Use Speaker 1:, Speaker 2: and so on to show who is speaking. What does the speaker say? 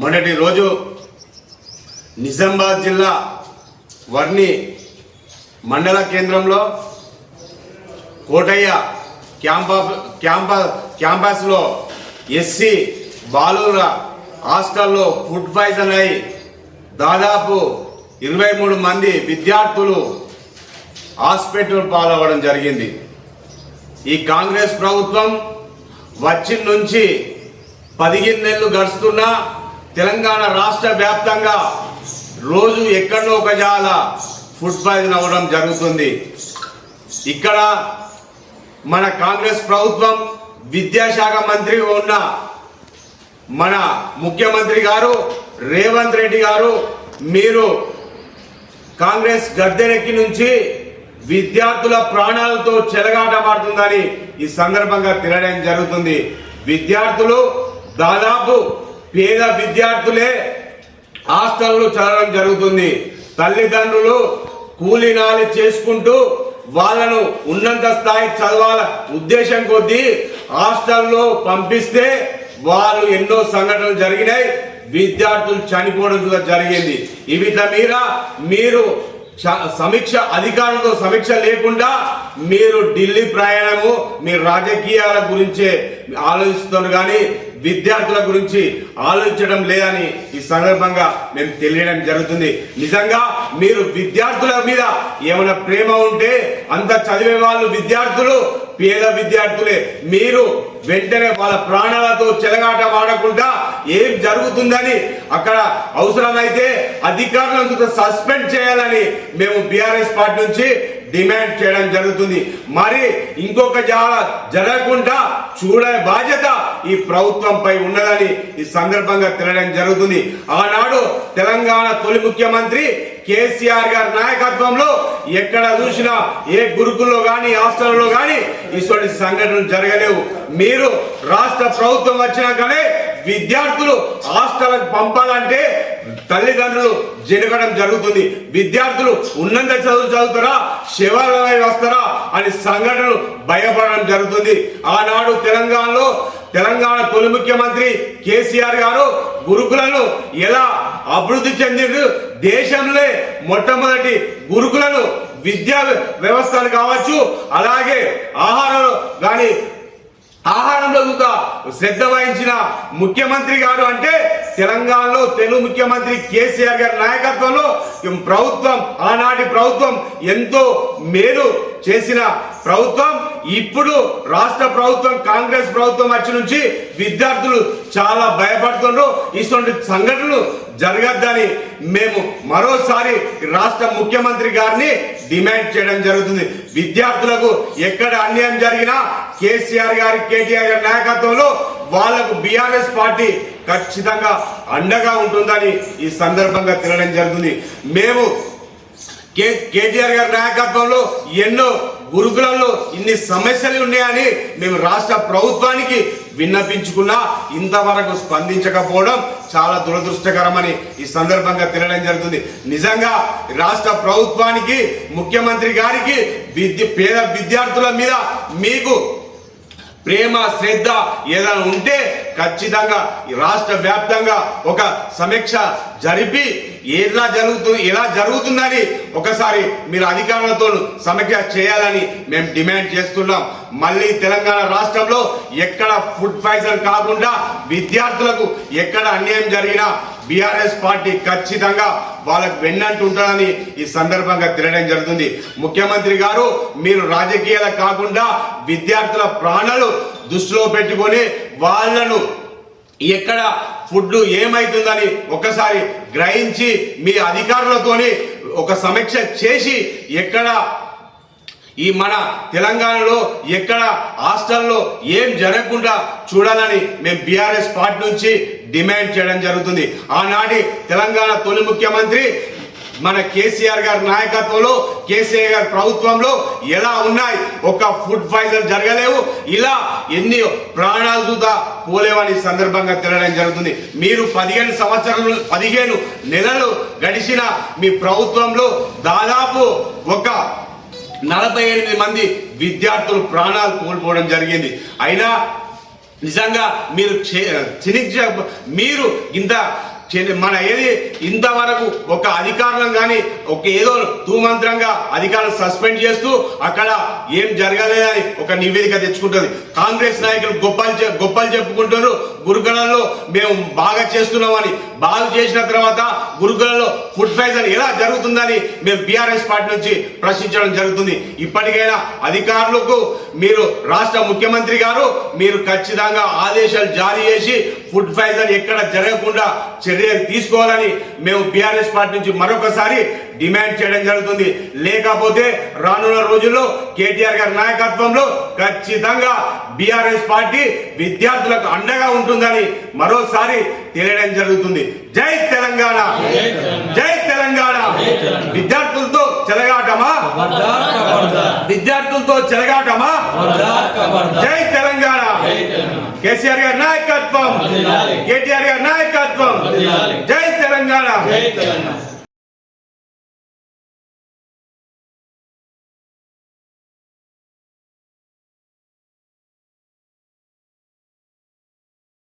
Speaker 1: మొన్నటి రోజు నిజామాబాద్ జిల్లా వర్ణి మండల కేంద్రంలో కోటయ్య క్యాంపా క్యాంపా క్యాంపస్లో ఎస్సీ బాలుర హాస్టల్లో ఫుడ్ పాయిజన్ అయి దాదాపు ఇరవై మూడు మంది విద్యార్థులు హాస్పిటల్ పాలవ్వడం జరిగింది. ఈ కాంగ్రెస్ ప్రభుత్వం వచ్చిన నుంచి పదిహేను నెలలు గడుస్తున్నా తెలంగాణ రాష్ట్ర వ్యాప్తంగా రోజు ఎక్కడో ఒక జాల ఫుడ్ పాయిజన్ అవ్వడం జరుగుతుంది. ఇక్కడ మన కాంగ్రెస్ ప్రభుత్వం విద్యాశాఖ మంత్రిగా ఉన్న మన ముఖ్యమంత్రి గారు రేవంత్ రెడ్డి గారు మీరు కాంగ్రెస్ గద్దెనెక్కి నుంచి విద్యార్థుల ప్రాణాలతో చెలగాటమాడుతుందని ఈ సందర్భంగా తినడం జరుగుతుంది. విద్యార్థులు దాదాపు పేద విద్యార్థులే హాస్టల్లో చదవడం జరుగుతుంది. తల్లిదండ్రులు కూలీనాలి చేసుకుంటూ వాళ్ళను ఉన్నంత స్థాయి చదవాల ఉద్దేశం కొద్దీ హాస్టల్లో పంపిస్తే వాళ్ళు ఎన్నో సంఘటనలు జరిగినాయి. విద్యార్థులు చనిపోవడం కూడా జరిగింది. ఈ వీటి మీద మీరు సమీక్ష అధికారులతో సమీక్ష లేకుండా మీరు ఢిల్లీ ప్రయాణము మీ రాజకీయాల గురించే ఆలోచిస్తున్నారు కానీ విద్యార్థుల గురించి ఆలోచించడం లేదని ఈ సందర్భంగా మేము తెలియడం జరుగుతుంది. నిజంగా మీరు విద్యార్థుల మీద ఏమైనా ప్రేమ ఉంటే అంత చదివే వాళ్ళు విద్యార్థులు పేద విద్యార్థులే. మీరు వెంటనే వాళ్ళ ప్రాణాలతో చెలగాట వాడకుండా ఏం జరుగుతుందని అక్కడ అవసరమైతే అధికారులను సస్పెండ్ చేయాలని మేము బీఆర్ఎస్ పార్టీ నుంచి డిమాండ్ చేయడం జరుగుతుంది. మరి ఇంకొక జాల జరగకుండా చూడే బాధ్యత ఈ ప్రభుత్వంపై ఉన్నదని ఈ సందర్భంగా తెలియడం జరుగుతుంది. ఆనాడు తెలంగాణ తొలి ముఖ్యమంత్రి కేసీఆర్ గారి నాయకత్వంలో ఎక్కడ చూసినా ఏ గురుకుల్లో కానీ హాస్టల్లో కానీ ఇటువంటి సంఘటనలు జరగలేవు. మీరు రాష్ట్ర ప్రభుత్వం వచ్చినాకనే విద్యార్థులు హాస్టల్కి పంపాలంటే తల్లిదండ్రులు జరగడం జరుగుతుంది. విద్యార్థులు ఉన్నత చదువు చదువుతారా శివాలయ వస్తారా అని సంఘటనలు భయపడడం జరుగుతుంది. ఆనాడు తెలంగాణలో తెలంగాణ తొలి ముఖ్యమంత్రి కేసీఆర్ గారు గురుకులను ఎలా అభివృద్ధి చెందిండు దేశంలో మొట్టమొదటి గురుకులను విద్యా వ్యవస్థలు కావచ్చు అలాగే ఆహారం కానీ ఆహారంలో కూడా శ్రద్ధ వహించిన ముఖ్యమంత్రి గారు అంటే తెలంగాణలో తెలుగు ముఖ్యమంత్రి కేసీఆర్ గారి నాయకత్వంలో ప్రభుత్వం ఆనాటి ప్రభుత్వం ఎంతో మేలు చేసిన ప్రభుత్వం. ఇప్పుడు రాష్ట్ర ప్రభుత్వం కాంగ్రెస్ ప్రభుత్వం వచ్చి నుంచి విద్యార్థులు చాలా భయపడుతున్నారు ఇటువంటి సంఘటనలు జరగద్దని మేము మరోసారి రాష్ట్ర ముఖ్యమంత్రి గారిని డిమాండ్ చేయడం జరుగుతుంది. విద్యార్థులకు ఎక్కడ అన్యాయం జరిగినా కేసీఆర్ గారి కేటీఆర్ గారి నాయకత్వంలో వాళ్ళకు బీఆర్ఎస్ పార్టీ ఖచ్చితంగా అండగా ఉంటుందని ఈ సందర్భంగా తినడం జరుగుతుంది. మేము కే కేటీఆర్ గారి నాయకత్వంలో ఎన్నో గురుకులలో ఇన్ని సమస్యలు ఉన్నాయని మేము రాష్ట్ర ప్రభుత్వానికి విన్నపించుకున్నా ఇంతవరకు స్పందించకపోవడం చాలా దురదృష్టకరమని ఈ సందర్భంగా తినడం జరుగుతుంది. నిజంగా రాష్ట్ర ప్రభుత్వానికి ముఖ్యమంత్రి గారికి విద్య పేద విద్యార్థుల మీద మీకు ప్రేమ శ్రద్ధ ఏదైనా ఉంటే ఖచ్చితంగా రాష్ట్ర వ్యాప్తంగా ఒక సమీక్ష జరిపి ఎలా జరుగుతుంది ఎలా జరుగుతుందని ఒకసారి మీరు అధికారులతో సమీక్ష చేయాలని మేము డిమాండ్ చేస్తున్నాం. మళ్ళీ తెలంగాణ రాష్ట్రంలో ఎక్కడ ఫుడ్ పాయిజన్ కాకుండా విద్యార్థులకు ఎక్కడ అన్యాయం జరిగినా బీఆర్ఎస్ పార్టీ ఖచ్చితంగా వాళ్ళకు వెన్నంటూ ఉంటుందని ఈ సందర్భంగా తెలియడం జరుగుతుంది. ముఖ్యమంత్రి గారు మీరు రాజకీయాలు కాకుండా విద్యార్థుల ప్రాణాలు దృష్టిలో పెట్టుకొని వాళ్ళను ఎక్కడ ఫుడ్ ఏమైతుందని ఒకసారి గ్రహించి మీ అధికారులతోని ఒక సమీక్ష చేసి ఎక్కడ ఈ మన తెలంగాణలో ఎక్కడ హాస్టల్లో ఏం జరగకుండా చూడాలని మేము బీఆర్ఎస్ పార్టీ నుంచి డిమాండ్ చేయడం జరుగుతుంది. ఆనాటి తెలంగాణ తొలి ముఖ్యమంత్రి మన కేసీఆర్ గారి నాయకత్వంలో కేసీఆర్ గారి ప్రభుత్వంలో ఎలా ఉన్నాయి? ఒక ఫుడ్ పాయిజన్ జరగలేవు. ఇలా ఎన్ని ప్రాణాలు చూదా పోలేవని సందర్భంగా తెలియడం జరుగుతుంది. మీరు పదిహేను సంవత్సరాలు పదిహేను నెలలు గడిచిన మీ ప్రభుత్వంలో దాదాపు ఒక నలభై ఎనిమిది మంది విద్యార్థులు ప్రాణాలు కోల్పోవడం జరిగింది. అయినా నిజంగా మీరు మీరు ఇంత మన ఏది ఇంతవరకు ఒక అధికారులను కానీ ఒక ఏదో తూమంత్రంగా అధికారులు సస్పెండ్ చేస్తూ అక్కడ ఏం జరగలేదని ఒక నివేదిక తెచ్చుకుంటుంది. కాంగ్రెస్ నాయకులు గొప్పలు గొప్పలు చెప్పుకుంటారు గురుకులంలో మేము బాగా చేస్తున్నామని బాగా చేసిన తర్వాత గురుకులంలో ఫుడ్ పాయిజన్ ఎలా జరుగుతుందని మేము బీఆర్ఎస్ పార్టీ నుంచి ప్రశ్నించడం జరుగుతుంది. ఇప్పటికైనా అధికారులకు మీరు రాష్ట్ర ముఖ్యమంత్రి గారు మీరు ఖచ్చితంగా ఆదేశాలు జారీ చేసి ఫుడ్ పాయిజన్ ఎక్కడ జరగకుండా చర్యలు తీసుకోవాలని మేము బీఆర్ఎస్ పార్టీ నుంచి మరొకసారి డిమాండ్ చేయడం జరుగుతుంది. లేకపోతే రానున్న రోజుల్లో కేటీఆర్ గారి నాయకత్వంలో ఖచ్చితంగా బీఆర్ఎస్ పార్టీ విద్యార్థులకు అండగా ఉంటుందని మరోసారి తెలియడం జరుగుతుంది. జై తెలంగాణ! జై తెలంగాణ! విద్యార్థులతో చెలగాటమా? విద్యార్థులతో చెలగాటమా? జై తెలంగాణ! కేసీఆర్ గారి నాయకత్వం! కేటీఆర్ గారి నాయకత్వం! జై తెలంగాణ!
Speaker 2: జై తెలంగాణ